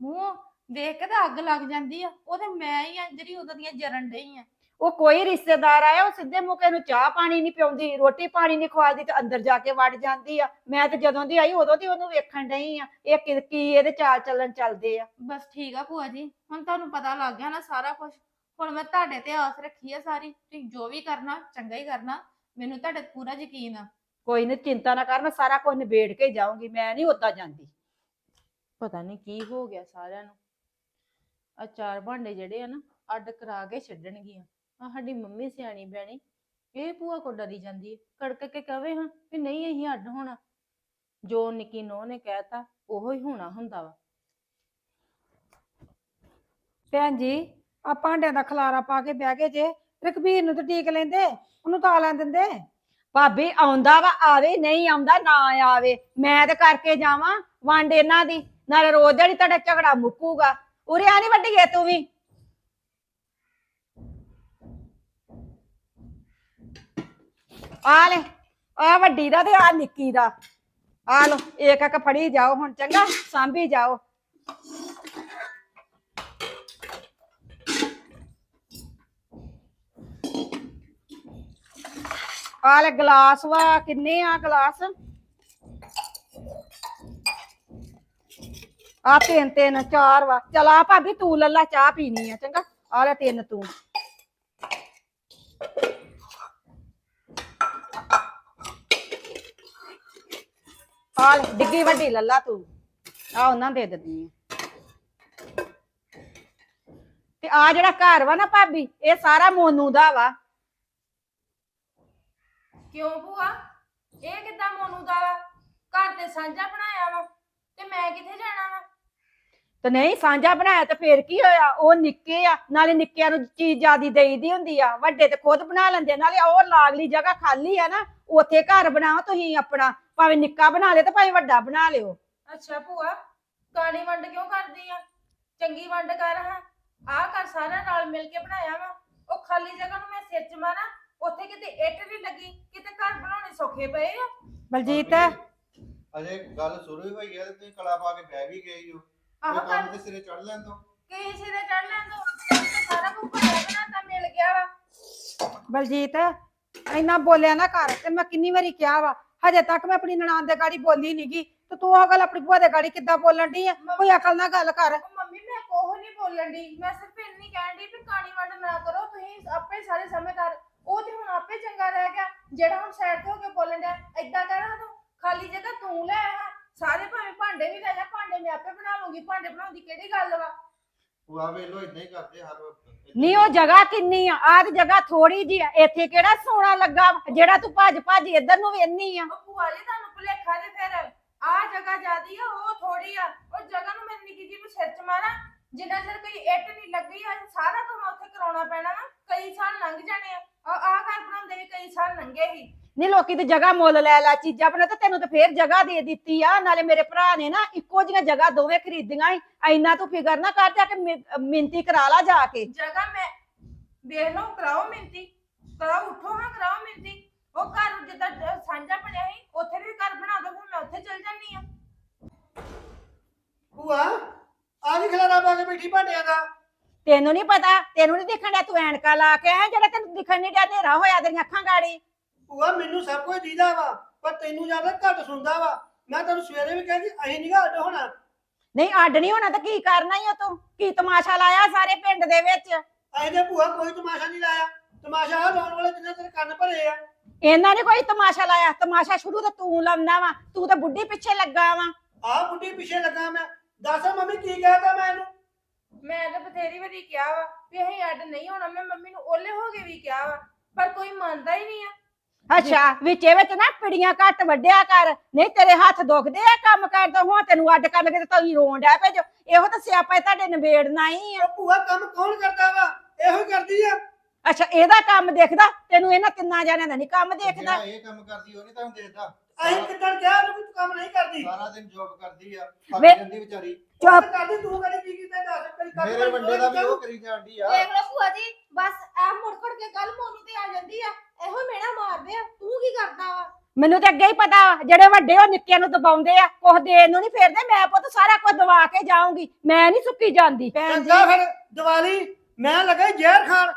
ਮੂੰਹ ਵੇਖ ਕੇ ਤਾਂ ਅੱਗ ਲੱਗ ਜਾਂਦੀ ਆ। ਉਹ ਤੇ ਮੈਂ ਹੀ ਆ ਜਿਹੜੀ ਉਦੋਂ ਦੀਆਂ ਜਰਨ ਡਈ ਆ। ਉਹ ਕੋਈ ਰਿਸ਼ਤੇਦਾਰ ਆਇਆ, ਉਹ ਸਿੱਧੇ ਮੂੰਹ ਨੂੰ ਚਾਹ ਪਾਣੀ ਨਹੀਂ ਪਿਉਂਦੀ, ਰੋਟੀ ਪਾਣੀ ਨਹੀਂ ਖਵਾਦੀ ਤੇ ਅੰਦਰ ਜਾ ਕੇ ਵੜ ਜਾਂਦੀ ਆ। ਮੈਂ ਤੇ ਜਦੋਂ ਦੀ ਆਈ, ਉਦੋਂ ਦੀ ਉਹਨੂੰ ਵੇਖਣ ਡਈ ਆ, ਇਹ ਕੀ ਕੀ ਇਹਦੇ ਚਾਲ ਚੱਲਣ ਚੱਲਦੇ ਆ। ਬਸ ਠੀਕ ਆ ਭੂਆ ਜੀ, ਹੁਣ ਤੁਹਾਨੂੰ ਪਤਾ ਲੱਗ ਗਿਆ ਨਾ ਸਾਰਾ ਕੁਝ ਹੁਣ ਮੈਂ ਤੁਹਾਡੇ ਤੇ ਆਸ ਰੱਖੀ ਆ ਸਾਰੀ, ਤੁਸੀਂ ਜੋ ਵੀ ਕਰਨਾ, ਚੰਗਾ ਹੀ ਕਰਨਾ। ਮੈਨੂੰ ਤੁਹਾਡੇ ਤੇ ਪੂਰਾ ਯਕੀਨ ਆ। ਕੋਈ ਨਹੀਂ ਚਿੰਤਾ ਨਾ ਕਰ ਮੈਂ ਸਾਰਾ ਕੁਝ ਨਿਬੇੜ ਕੇ ਜਾਊਂਗੀ ਮੈਂ ਨਹੀਂ ਉੱਦਾਂ ਜਾਂਦੀ। ਪਤਾ ਨਹੀਂ ਕੀ ਹੋ ਗਿਆ ਸਾਰਿਆਂ ਨੂੰ। ਆ ਚਾਰ ਭਾਂਡੇ ਜਿਹੜੇ ਆ ਨਾ ਅੱਡ ਕਰਾ ਕੇ ਛੱਡਣਗੀਆਂ। ਆ ਸਾਡੀ ਮੰਮੀ ਸਿਆਣੀ ਬਿਆਣੀ ਇਹ ਭੂਆ ਕੋ ਡਰੀ ਜਾਂਦੀ ਹੈ ਕੜਕ ਕੇ ਕਵੇ ਹਾਂ ਵੀ ਨਹੀਂ ਅਸੀਂ ਅੱਡ ਹੋਣਾ। ਜੋ ਨਿੱਕੀ ਨੋ ਨੇ ਕਹਿਤਾ ਉਹੋ ਹੀ ਹੋਣਾ ਹੁੰਦਾ ਵਾ। ਭੈਣ ਜੀ ਆ ਭਾਂਡਿਆਂ ਦਾ ਖਲਾਰਾ ਪਾ ਕੇ ਬਹਿ ਗਏ ਜੇ। ਰਘਬੀਰ ਨੂੰ ਤਾਂ ਟੀਕ ਲੈਂਦੇ, ਉਹਨੂੰ ਤਾਂ ਲੈਣ ਦਿੰਦੇ। ਭਾਬੀ, ਆਉਂਦਾ ਵਾ, ਆਵੇ, ਨਹੀਂ ਆਉਂਦਾ, ਨਾ ਆਵੇ। ਮੈਂ ਤੇ ਕਰਕੇ ਜਾਵਾਂ ਵੰਡ ਇਹਨਾਂ ਦੀ, ਨਾਲੇ ਰੋਜ਼ ਦਿਹਾੜੀ ਤੁਹਾਡਾ ਝਗੜਾ ਮੁੱਕੂਗਾ। ਉਰੇ ਆ ਨਹੀਂ ਵੱਡੀਏ, ਤੂੰ ਵੀ। ਆ ਲੈ, ਆ ਵੱਡੀ ਦਾ ਤੇ ਆ ਨਿੱਕੀ ਦਾ। ਆ ਲੋ ਇੱਕ ਇੱਕ ਫੜੀ ਜਾਓ ਹੁਣ, ਚੰਗਾ, ਸਾਂਭੀ ਜਾਓ। ਆ ਲੈ ਗਲਾਸ ਵਾ, ਕਿੰਨੇ ਆ ਗਲਾਸ? ਆ ਤਿੰਨ ਤਿੰਨ, ਚਾਰ ਵਾ। ਚਲਾ ਭਾਬੀ, ਤੂੰ ਲੱਲਾ ਚਾਹ ਪੀਣੀ ਆ, ਚੰਗਾ। ਆ ਲੈ ਤਿੰਨ ਤੂੰ। ਆ ਡਿੱਗੀ ਵੱਡੀ ਲੱਲਾ ਤੂੰ। ਆ ਉਹਨਾਂ ਦੇ ਦਿੰਦੀ ਆ। ਤੇ ਆ ਜਿਹੜਾ ਘਰ ਵਾ ਨਾ ਭਾਬੀ, ਇਹ ਸਾਰਾ ਮੋਨੂ ਦਾ ਵਾ। ਕਿਉਂ ਭੂਆ? ਇਹ ਕਿੱਦਾਂ ਮੋਨੂ ਦਾ ਵਾ? ਘਰ ਤੇ ਸਾਂਝਾ ਬਣਾਇਆ ਵਾ ਤੇ ਮੈਂ ਕਿੱਥੇ ਜਾਣਾ ਵਾ? ਤੇ ਨਹੀਂ ਸਾਂਝਾ ਬਣਾਇਆ ਤੇ ਫੇਰ ਕੀ ਹੋਇਆ? ਉਹ ਨਿੱਕੇ ਆ ਨਾਲੇ ਨਿੱਕਿਆਂ ਨੂੰ ਚੀਜ਼ ਜਿਆਦੀ ਦੇਈਦੀ ਹੁੰਦੀ ਆ। ਵੱਡੇ ਤੇ ਖੁਦ ਬਣਾ ਲੈਂਦੇ ਆ। ਨਾਲੇ ਉਹ ਲਾਗਲੀ ਜਗ੍ਹਾ ਖਾਲੀ ਆ ਨਾ ਉੱਥੇ ਘਰ ਬਣਾਓ ਤੁਸੀਂ ਆਪਣਾ। ਭਾਵੇਂ ਨਿੱਕਾ ਬਣਾ ਲਿਓ ਤੇ ਭਾਵੇਂ ਵੱਡਾ ਬਣਾ ਲਿਓ। ਅੱਛਾ ਭੂਆ ਕਾਣੀ ਵੰਡ ਕਿਉਂ ਕਰਦੀ ਆ? ਚੰਗੀ ਵੰਡ ਕਰ ਹਾਂ। ਆਹ ਘਰ ਸਾਰਿਆਂ ਨਾਲ ਮਿਲ ਕੇ ਬਣਾਇਆ ਵਾ। ਉਹ ਖਾਲੀ ਜਗ੍ਹਾ ਨੂੰ ਮੈਂ ਸਿਰ ਚ ਮਾਰਾਂ। ਉੱਥੇ ਕਿਤੇ ਇੱਟ ਨਹੀਂ ਲੱਗੀ ਕਿਤੇ ਘਰ ਬਣਾਉਣੇ ਸੌਖੇ ਪਏ ਆ। ਬਲਜੀਤ ਅਜੇ ਗੱਲ ਸ਼ੁਰੂ ਹੀ ਹੋਈ ਹੈ ਤੇ ਤੁਸੀਂ ਕਲਾ ਪਾ ਕੇ ਬਹਿ ਵੀ ਗਏ ਹੋ। ਆਹ ਕੰਮ ਤੇ ਸਿਰੇ ਚੜ ਲੈਣ ਦੋ ਕਈ ਸਿਰੇ ਚੜ ਲੈਣ ਦੋ ਤੇ ਸਾਰਾ ਕੁਝ ਬਣਿਆ ਬਣਾਤਾ ਮਿਲ ਗਿਆ ਵਾ। ਬਲਜੀਤ ਇੰਨਾ ਬੋਲਿਆ ਨਾ ਕਰ ਤੇ ਮੈਂ ਕਿੰਨੀ ਵਾਰੀ ਕਿਹਾ ਵਾ ਹਜੇ ਤੱਕ ਮੈਂ ਆਪਣੀ ਨਨਾਣ ਦੇ ਗਾੜੀ ਬੋਲੀ ਨਹੀਂਗੀ ਤੇ ਤੂੰ ਉਹ ਗੱਲ ਆਪਣੀ ਭੂਆ ਦੇ ਗਾੜੀ ਕਿੱਦਾਂ ਬੋਲਣ ਦੀ ਆ? ਕੋਈ ਅਕਲ ਨਾਲ ਗੱਲ ਕਰ। ਉਹ ਮੰਮੀ ਮੈਂ ਕੋਹ ਨਹੀਂ ਬੋਲਣ ਦੀ ਮੈਂ ਸਿਰਫ ਇੰਨੀ ਕਹਿਣ ਦੀ ਵੀ ਕਾਣੀ ਵੰਡ ਨਾ ਕਰੋ ਤੁਸੀਂ ਆਪੇ ਸਾਰੇ ਸਮਝਦਾਰ ਉਹ ਤੇ ਹੁਣ ਆਪੇ ਚੰਗਾ ਰਹਿ ਗਿਆ ਜਿਹੜਾ ਹੁਣ ਸਾਈਡ ਤੇ ਹੋ ਕੇ ਬੋਲਣ ਡਿਆ ਏਦਾਂ ਕਰਾਂ ਤੂੰ ਖਾਲੀ ਜਗ੍ਹਾ ਤੂੰ ਲੈ ਆ ਸਾਰੇ ਭਾਵੇਂ ਭਾਂਡੇ ਵੀ ਲੈ ਜਾ ਭਾਂਡੇ ਮੈਂ ਆਪੇ ਬਣਾ ਲੂੰਗੀ ਭਾਂਡੇ ਬਣਾਉਣ ਦੀ ਕਿਹੜੀ ਗੱਲ ਵਾ ਉਹ ਆ ਵੇਲੋ ਇਦਾਂ ਹੀ ਕਰਦੇ ਹਰ ਵਕਤ ਨਹੀਂ ਉਹ ਜਗ੍ਹਾ ਕਿੰਨੀ ਆ ਆਹ ਤੇ ਜਗ੍ਹਾ ਥੋੜੀ ਜੀ ਆ ਇੱਥੇ ਕਿਹੜਾ ਸੋਨਾ ਲੱਗਾ ਵਾ? ਜਿਹੜਾ ਤੂੰ ਭੱਜ ਭੱਜ ਇੱਧਰ ਨੂੰ ਵੇਨੀ ਆ ਉਹ ਭੂਆ ਜੀ ਤੁਹਾਨੂੰ ਭੁਲੇਖਾ ਜੇ ਫਿਰ ਆ ਜਗ੍ਹਾ ਜਿਆਦੀ ਆ ਉਹ ਥੋੜੀ ਆ ਉਹ ਜਗ੍ਹਾ ਨੂੰ ਮੈਂ ਨਿੱਕੀ ਜੀ ਨੂੰ ਸਿਰ ਚ ਮਾਰਾਂ ਜਿੰਨਾ ਚਿਰ ਕੋਈ ਇੱਟ ਨਹੀਂ ਲੱਗੀ ਆ ਸਾਰਾ ਕੰਮ ਉੱਥੇ ਕਰਾਉਣਾ ਪੈਣਾ ਵਾ ਕਈ ਸਾਲ ਲੰਘ ਜਾਣੇ ਆ ਆ ਆਹ ਘਰ ਬਣਾਉਂਦੇ ਵੀ ਕਈ ਸਾਲ ਲੰਘੇ ਹੀ ਨਹੀਂ ਲੋਕੀ ਤੇ ਜਗ੍ਹਾ ਮੁੱਲ ਲੈ ਲੈ ਚੀਜ਼ਾਂ ਬਣਾ ਤੇ ਤੈਨੂੰ ਤੇ ਫੇਰ ਜਗ੍ਹਾ ਦੇ ਦਿੱਤੀ ਆ। ਨਾਲੇ ਮੇਰੇ ਭਰਾ ਨੇ ਨਾ ਇੱਕੋ ਜੀਆਂ ਜਗ੍ਹਾ ਦੋਵੇਂ ਖਰੀਦੀਆਂ ਇੰਨਾ ਤੂੰ ਫਿਕਰ ਨਾ ਕਰ ਜਾ ਕੇ ਮਿੰਤੀ ਕਰਾ ਲਾ ਜਾ ਕੇ। ਜਗ੍ਹਾ ਮੈਂ ਦੇਖ ਲਓ ਕਰਾਓ ਮਿੰਤੀ। ਕਰਾਓ ਉੱਠੋ ਹਾਂ ਕਰਾਓ ਮਿੰਤੀ। ਉਹ ਘਰ ਜਿੱਦਾਂ ਸਾਂਝਾ ਬਣਿਆ ਸੀ ਉੱਥੇ ਵੀ ਘਰ ਬਣਾ ਦੋ ਫਿਰ ਮੈਂ ਉੱਥੇ ਚਲ ਜਾਂਦੀ ਆ ਭੂਆ ਆ ਵੀ ਖਲਾਰਾ ਪਾ ਕੇ ਬੈਠੀ ਭਾਂਡਿਆਂ ਦਾ। ਤੈਨੂੰ ਨਹੀਂ ਪਤਾ ਤੈਨੂੰ ਨਹੀਂ ਦਿਖਣ ਡਿਆ ਤੂੰ ਐਨਕਾ ਲਾ ਕੇ ਆਇਆ ਜਿਹੜਾ ਤੈਨੂੰ ਦਿਖਣ ਨਹੀਂ ਡਿਆ ਹਨੇਰਾ ਹੋਇਆ ਤੇਰੀਆਂ ਅੱਖਾਂ ਗਾੜੀ। ਭੂਆ ਮੈਨੂੰ ਸਭ ਕੁਝ ਦੀਦਾ ਵਾ ਪਰ ਤੈਨੂੰ ਜ਼ਿਆਦਾ ਘੱਟ ਸੁਣਦਾ ਵਾ। ਮੈਂ ਤੈਨੂੰ ਸਵੇਰੇ ਵੀ ਕਹਿੰਦੀ ਅਸੀਂ ਨੀਗਾ ਅੱਡ ਹੋਣਾ। ਨਹੀਂ ਅੱਡ ਨਹੀਂ ਹੋਣਾ ਤਾਂ ਕੀ ਕਰਨਾ ਈ ਓ ਤੂੰ? ਕੀ ਤਮਾਸ਼ਾ ਲਾਇਆ ਸਾਰੇ ਪਿੰਡ ਦੇ ਵਿੱਚ? ਅਸੀਂ ਤੇ ਭੂਆ ਕੋਈ ਤਮਾਸ਼ਾ ਨਹੀਂ ਲਾਇਆ। ਤਮਾਸ਼ਾ ਆ ਲਾਉਣ ਵਾਲੇ ਜਿੰਨਾ ਤੇਰੇ ਕੰਨ ਭਰੇ ਆ। ਇਹਨਾਂ ਨੇ ਕੋਈ ਤਮਾਸ਼ਾ ਲਾਇਆ? ਤਮਾਸ਼ਾ ਸ਼ੁਰੂ ਤਾਂ ਤੂੰ ਲਾਉਂਦਾ ਵਾ ਤੂੰ ਤਾਂ ਬੁੱਢੀ ਪਿੱਛੇ ਲੱਗਾ ਵਾ। ਆਹ ਬੁੱਢੀ ਪਿੱਛੇ ਲੱਗਾ ਮੈਂ। ਦੱਸ ਮੰਮੀ ਕੀ ਕਹਿਤਾ ਮੈਂ ਇਹਨੂੰ? ਮੈਂ ਤਾਂ ਬਥੇਰੀ ਵਾਰੀ ਕਿਹਾ ਵਾ ਵੀ ਅਸੀਂ ਅੱਡ ਨਹੀਂ ਹੋਣਾ ਮੈਂ ਮੰਮੀ ਨੂੰ ਓਲੇ ਹੋ ਕੇ ਵੀ ਕਿਹਾ ਵਾ ਪਰ ਕੋਈ ਮੰਨਦਾ ਹੀ ਨਹੀਂ ਆ। ਅੱਛਾ ਵਿੱਚੇ ਵਿੱਚ ਨਾ ਪਿੜੀਆਂ ਘੱਟ ਵੱਡਿਆ ਕਰ ਨਹੀਂ ਤੇਰੇ ਹੱਥ ਦੁਖਦੇ ਆ ਕੰਮ ਕਰਦਾ ਹੁਣ ਤੈਨੂੰ ਅੱਡ ਕਰਨ ਲੱਗੇ ਤੇ ਤੂੰ ਰੋਣ ਡੈ ਪੈ ਜੋ। ਇਹੋ ਤਾਂ ਸਿਆਪਾ ਤੁਹਾਡੇ ਨਿਬੇੜਨਾ ਹੀ ਆ। ਭੂਆ ਕੰਮ ਕੌਣ ਕਰਦਾ ਵਾ? ਇਹੋ ਹੀ ਕਰਦੀ ਆ। ਅੱਛਾ ਇਹਦਾ ਕੰਮ ਦੇਖਦਾ? ਤੈਨੂੰ ਇਹਨਾਂ ਤਿੰਨਾਂ ਜਣਿਆਂ ਦਾ ਨਹੀਂ ਕੰਮ ਦੇਖਦਾ ਜਿਹੜਾ ਇਹ ਕੰਮ ਕਰਦੀ ਉਹ ਨਹੀਂ ਤੁਹਾਨੂੰ ਦੇਖਦਾ। ਅਸੀਂ ਕਿੱਦਣ ਕਿਹਾ ਇਹਨੂੰ ਵੀ ਤੂੰ ਕੰਮ ਨਹੀਂ ਕਰਦੀ? ਸਾਰਾ ਦਿਨ ਜੌਬ ਕਰਦੀ ਆ ਥੱਕ ਵੇ- ਜਾਂਦੀ ਵਿਚਾਰੀ। ਚੁੱਪ। ਕਰਦੀ ਤੂੰ ਕਦੀ ਕੀ ਕੀਤਾ? ਦੱਸ ਕਦੀ ਕੰਮ ਮੇਰੇ ਵੱਡੇ ਦਾ ਵੀ ਉਹ ਕਰੀ ਜਾਂਦੀ ਆ। ਦੇਖ ਲਓ ਭੂਆ ਜੀ ਬਸ ਐ ਮੁੜ ਖੜ ਕੇ ਗੱਲ ਮੋਨੂੰ ਤੇ ਆ ਜਾਂਦੀ ਆ। ਇਹੋ ਮੇਣਾ ਮਾਰਦੇ ਆ। ਤੂੰ ਕੀ ਕਰਦਾ ਵਾ? ਮੈਨੂੰ ਤਾਂ ਅੱਗੇ ਹੀ ਪਤਾ ਵਾ, ਜਿਹੜੇ ਵੱਡੇ ਉਹ ਨਿੱਕਿਆਂ ਨੂੰ ਦਬਾਉਂਦੇ ਆ। ਕੁਛ ਦੇਣ ਨੂੰ ਨਹੀਂ ਫੇਰਦੇ ਮੈਂ ਪੁੱਤ ਸਾਰਾ ਕੁਝ ਦਵਾ ਕੇ ਜਾਊਂਗੀ। ਮੈਂ ਨਹੀਂ ਸੁੱਕੀ ਜਾਂਦੀ। ਭੈਣ ਜੀ ਚੰਗਾ ਫਿਰ। ਦੀਵਾਲੀ ਮੈਂ ਲੱਗਾ ਜ਼ਹਿਰ ਖਾਣ।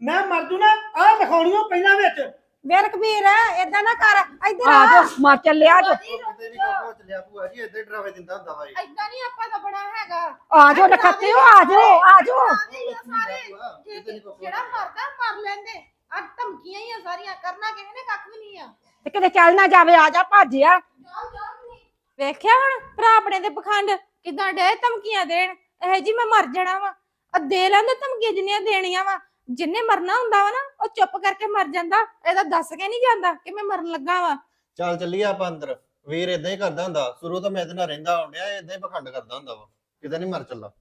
ਮੈਂ ਮਰ ਜੂ ਨਾ ਆਹ ਲਿਖਾਉਣੀਓ ਪਹਿਲਾਂ ਵਿੱਚ। ਵੇਰ ਕਬੀਰ ਏਦਾਂ ਨਾ ਕਰ ਇੱਧਰ ਆ। ਆ ਜਾ ਮਰ ਚੱਲਿਆ ਜੋ ਕਿਤੇ ਵੀ ਕੋਕੋ ਚੱਲਿਆ ਭੂਆ ਜੀ ਇੱਦਾਂ ਹੀ ਡਰਾਵੇ ਦਿੰਦਾ ਹੁੰਦਾ ਵਾ ਇਹ ਏਦਾਂ ਨਹੀਂ ਆਪਾਂ ਦਾ ਬਣਾ ਹੈਗਾ। ਆ ਜਾਓ ਨਖੱਤੇ ਹੋ ਆ ਜਾਓ ਆ ਕੋਕੋ ਜਿਹੜਾ ਮਰਦਾ ਮਰ ਲੈਂਦੇ। ਆ ਧਮਕੀਆਂ ਹੀ ਆ ਸਾਰੀਆਂ ਕਰਨਾ ਕਿਸੇ ਨੇ ਕੱਖ ਵੀ ਨਹੀਂ ਆ। ਤੇ ਕਿਤੇ ਚੱਲ ਨਾ ਜਾਵੇ ਆ ਜਾ ਭੱਜਿਆ। ਜਾਓ ਜਾਓ ਤੁਸੀਂ। ਵੇਖਿਆ ਹੁਣ ਭਰਾ ਆਪਣੇ ਦੇ ਪਖੰਡ ਕਿਦਾਂ ਡੇ ਧਮਕੀਆਂ ਦੇਣ। ਇਹ ਜੀ ਮੈਂ ਮਰ ਜਾਣਾ ਵਾ। ਆ ਦੇ ਲੈਂਦੇ ਧਮਕੀਆਂ ਜਿੰਨੀਆਂ ਦੇਣੀਆਂ ਵਾ। ਜਿੰਨੇ ਮਰਨਾ ਹੁੰਦਾ ਵਾ ਨਾ, ਉਹ ਚੁੱਪ ਕਰਕੇ ਮਰ ਜਾਂਦਾ। ਇਹਦਾ ਦੱਸ ਕੇ ਨਹੀਂ ਜਾਂਦਾ ਕਿ ਮੈਂ ਮਰਨ ਲੱਗਾ ਵਾ। ਚੱਲ ਚੱਲੀਏ ਆਪਾਂ ਅੰਦਰ। ਵੀਰ ਇਦਾਂ ਹੀ ਕਰਦਾ ਹੁੰਦਾ। ਸ਼ੁਰੂ ਤੋਂ ਮੈਂ ਇਹਦੇ ਨਾਲ ਰਹਿੰਦਾ ਆਉਂਦਿਆ ਇਦਾਂ ਹੀ ਪਖੰਡ ਕਰਦਾ ਹੁੰਦਾ ਵਾ। ਕਿਤੇ ਨਹੀਂ ਮਰ ਚੱਲਾ।